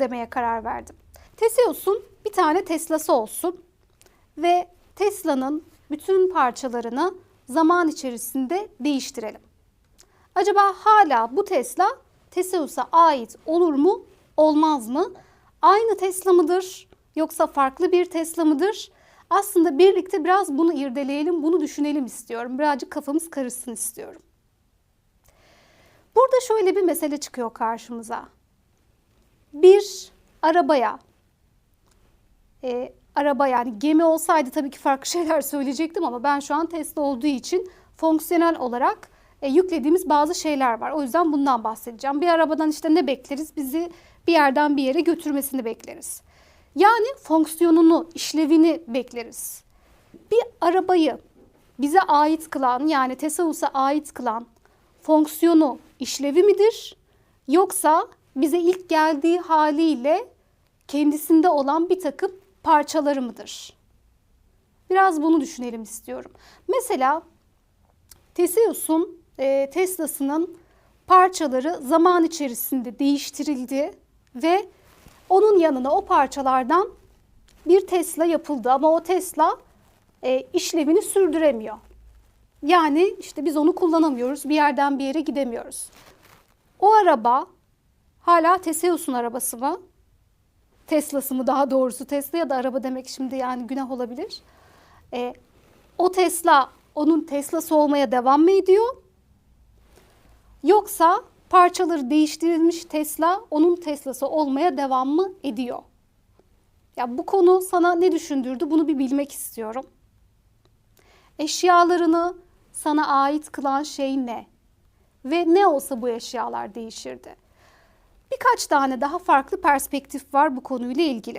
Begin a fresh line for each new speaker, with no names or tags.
demeye karar verdim. Teseus'un bir tane Tesla'sı olsun ve Tesla'nın bütün parçalarını zaman içerisinde değiştirelim. Acaba hala bu Tesla Teseus'a ait olur mu, olmaz mı? Aynı Tesla mıdır yoksa farklı bir Tesla mıdır? Aslında birlikte biraz bunu irdeleyelim, bunu düşünelim istiyorum. Birazcık kafamız karışsın istiyorum. Burada şöyle bir mesele çıkıyor karşımıza. Bir arabaya, e, araba yani gemi olsaydı tabii ki farklı şeyler söyleyecektim ama ben şu an Tesla olduğu için fonksiyonel olarak e, yüklediğimiz bazı şeyler var. O yüzden bundan bahsedeceğim. Bir arabadan işte ne bekleriz? Bizi bir yerden bir yere götürmesini bekleriz. Yani fonksiyonunu, işlevini bekleriz. Bir arabayı bize ait kılan yani Teseus'a ait kılan fonksiyonu, işlevi midir? Yoksa bize ilk geldiği haliyle kendisinde olan bir takım parçaları mıdır? Biraz bunu düşünelim istiyorum. Mesela Teseus'un, e, Tesla'sının parçaları zaman içerisinde değiştirildi ve onun yanına o parçalardan bir Tesla yapıldı ama o Tesla e, işlevini sürdüremiyor. Yani işte biz onu kullanamıyoruz, bir yerden bir yere gidemiyoruz. O araba hala Teseus'un arabası mı? Tesla'sı mı daha doğrusu Tesla ya da araba demek şimdi yani günah olabilir. E, o Tesla onun Tesla'sı olmaya devam mı ediyor? Yoksa parçaları değiştirilmiş Tesla onun Tesla'sı olmaya devam mı ediyor? Ya bu konu sana ne düşündürdü? Bunu bir bilmek istiyorum. Eşyalarını sana ait kılan şey ne? Ve ne olsa bu eşyalar değişirdi. Birkaç tane daha farklı perspektif var bu konuyla ilgili.